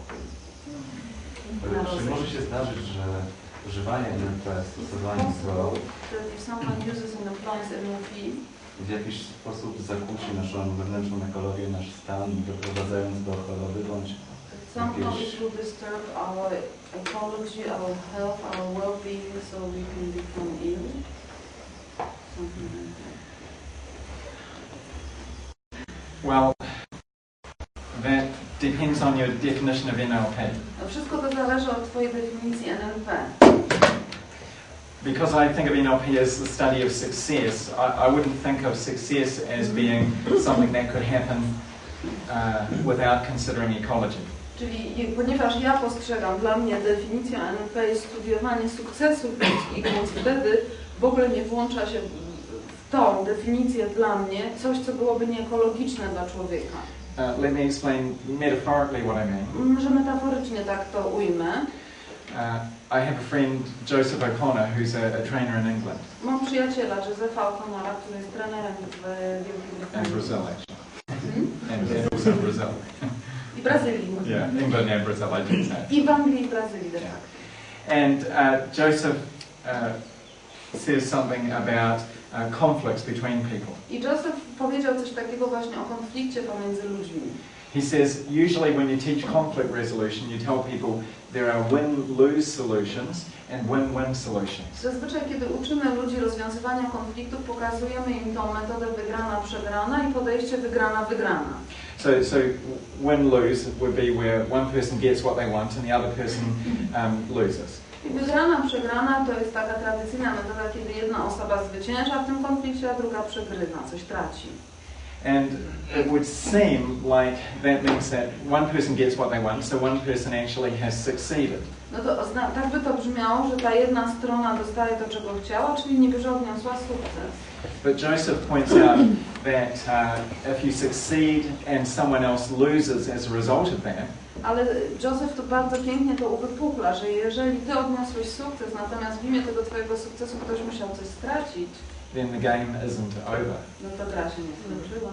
spokój. Czy może się zdarzyć, że używanie NLP, stosowanie go w jakiś sposób zakłóci naszą wewnętrzną ekologię, nasz stan, doprowadzając do choroby bądź somehow it will disturb our ecology, our health, our well-being, so we can become ill. Something like that. Well, that depends on your definition of NLP. No wszystko to zależy od Twojej definicji NLP. Because I think of NLP as the study of success, I, I wouldn't think of success as being something that could happen uh, without considering ecology. Czyli ponieważ ja postrzegam, dla mnie definicja NLP jest studiowanie sukcesu ludzkich, więc wtedy w ogóle nie włącza się w tą definicję dla mnie coś, co byłoby nieekologiczne dla człowieka. Uh, let me explain metaphorically what I mean. Mm, Że metaforycznie tak to ujmę. Uh, I have a friend, Joseph O'Connor, who's a, a trainer in England Mam przyjaciela, O'Connora, który jest trenerem w Wielkiej and Brytanii. Brazil, actually, Mhm. and, and also Brazil. I Brazylii. Yeah, England and Brazil, I did say. I w Anglii i Brazylii Yeah. tak. And uh, Joseph uh, says something about uh, conflicts between people. I Joseph powiedział coś takiego właśnie o konflikcie pomiędzy ludźmi. He says usually when you teach conflict resolution, you tell people there are win-lose solutions and win-win solutions. Zazwyczaj, kiedy uczymy ludzi rozwiązywania konfliktów, pokazujemy im tą metodę wygrana-przegrana i podejście wygrana-wygrana. So, so win-lose would be where one person gets what they want and the other person um, loses. I wygrana-przegrana to jest taka tradycyjna metoda, kiedy jedna osoba zwycięża w tym konflikcie, a druga przegrywa, coś traci. And it would seem like that means that one person gets what they want, so one person actually has succeeded. No to tak by to brzmiało, że ta jedna strona dostaje to, czego chciała, czyli niby, że odniosła sukces. But Joseph points out that uh, if you succeed and someone else loses as a result of that, Ale Joseph tu bardzo pięknie to uwypukla, że jeżeli ty odniosłeś sukces, natomiast w imię tego twojego sukcesu ktoś musiał coś stracić, then the game isn't over. no to gra się nie skończyła.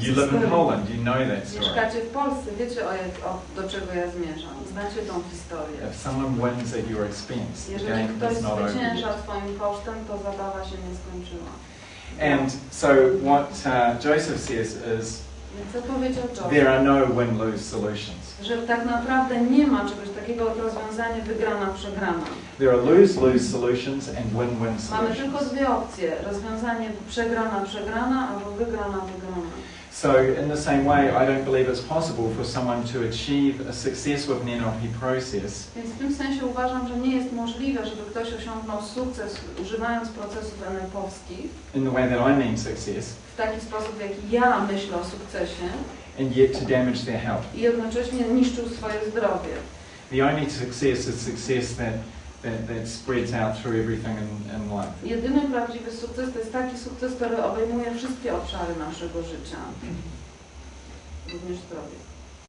You live in Poland, you know that story. Mieszkacie w Polsce, wiecie o, o, do czego ja zmierzam. Znacie tą historię. If someone wins at your expense, the game ktoś is not over zwycięża yet. twoim kosztem, to zabawa się nie skończyła. And so what uh, Joseph says is Więc co powiedział there are no win-lose solutions. Że tak naprawdę nie ma czegoś takiego jak rozwiązanie wygrana-przegrana. There are lose-lose solutions and win-win Mamy tylko solutions. dwie opcje. Rozwiązanie przegrana-przegrana albo wygrana-wygrana. So in the same way, I don't believe it's possible for someone to achieve a success with an NLP process Więc w tym sensie uważam, że nie jest możliwe, żeby ktoś osiągnął sukces używając procesów NLP-owskich in the way that I mean success w taki sposób, w jaki ja myślę o sukcesie and yet to damage their health. i jednocześnie niszczył swoje zdrowie. The only success is success that, that, that spreads out through everything in, in life. Jedyny prawdziwy sukces to jest taki sukces, który obejmuje wszystkie obszary naszego życia. Również zdrowie.